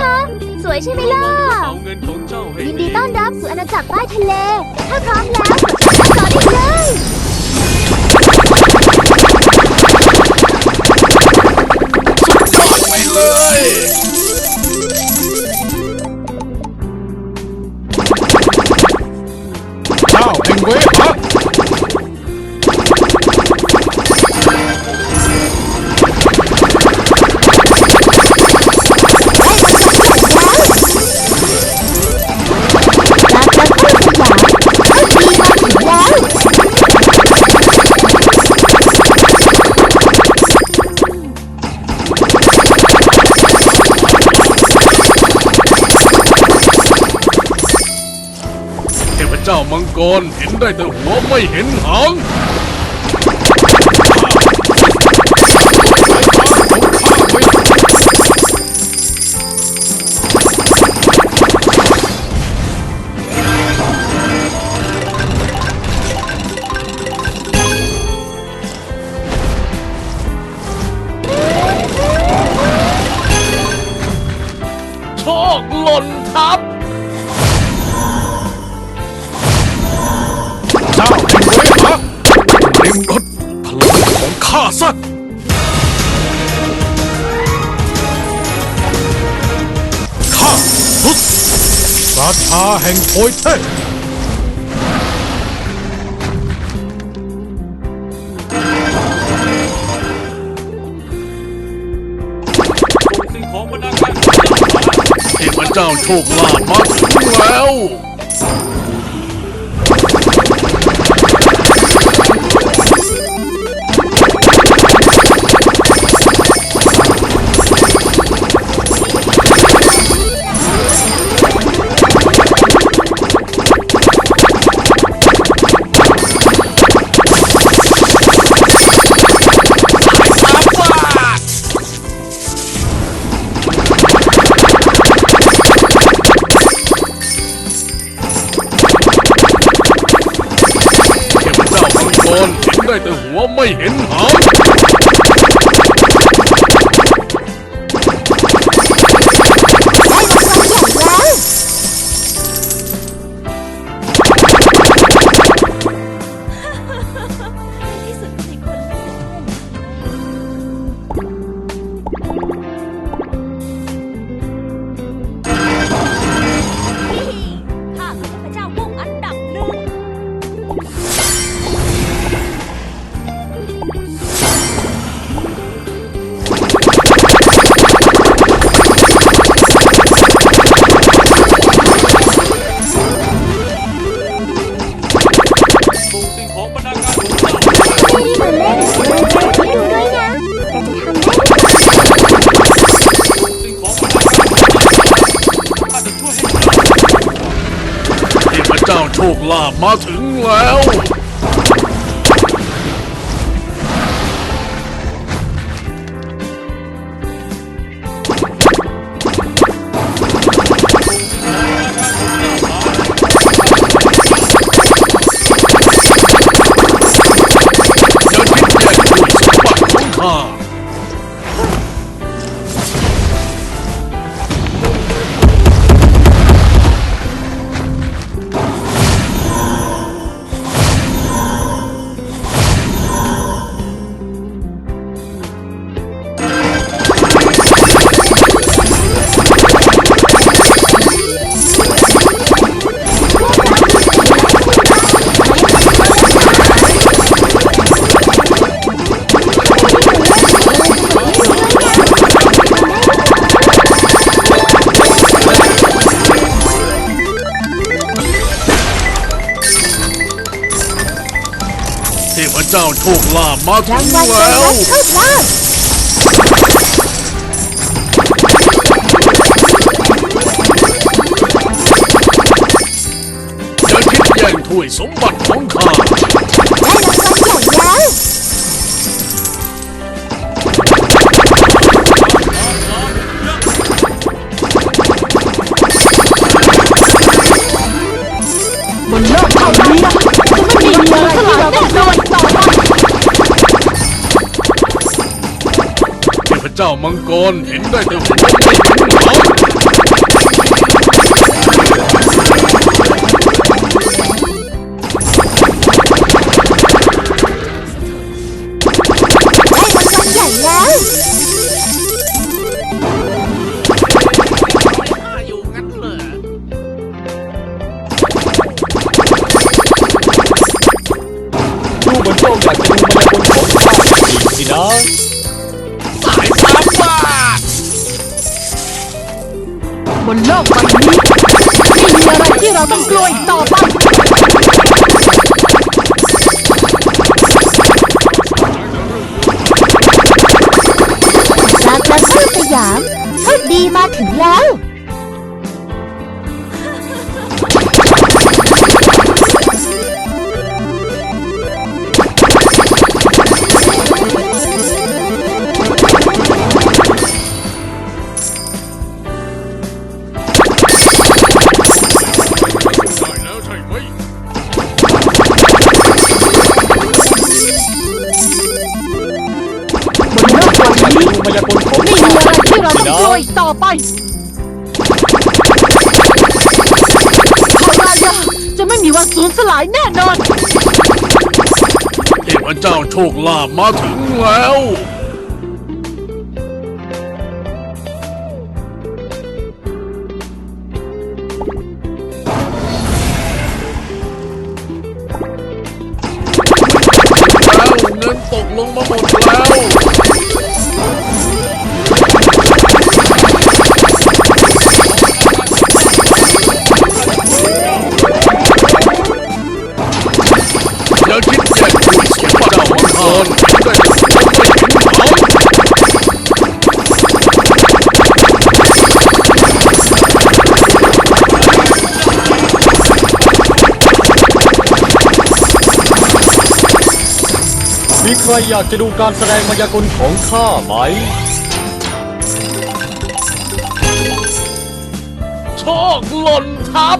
คะ สวยใช่ไหมล่ะ เอาเงินของเจ้าให้ยินดีต้อนรับสู่อาณาจักรใต้ทะเล ถ้าพร้อมแล้วต่อได้เลย ไปเลย เจ้ามังกรเห็นได้แต่หัวไม่เห็นหางโชคหล่นทับ ริมรถพลังของข้าซะข้าทุตราชาแห่งโพยเทพสิ่งของบรรเทพเจ้าโชคลาภมาถึงแล้ว ได้แโชคลาภมาถึงแล้ว เจ้าโชคลาภมาถึรางงวัลแล้วโชคลาภจะคิดแย่งถ้วยสมบัติของข้า เจ้ามังกรเห็นได้แต่หัว โลกใบนี้ไม่มีอะไรที่เราต้องกลัวอีกต่อไปจากกระชื่อสยามโชคดีมาถึงแล้ว วอีกต่อไปพารายาจะไม่มีวันสูญสลายแน่นอน เทพเจ้าโชคลาภมาถึงแล้ว แล้วเงินตกลงมาหมดแล้ว อย่าคิดเขียนว่าเจ้าของทานได้แต่คนไม่เห็นเขามีใครอยากจะดูการแสดงมายากลของข้าไหม โชคหล่นทับ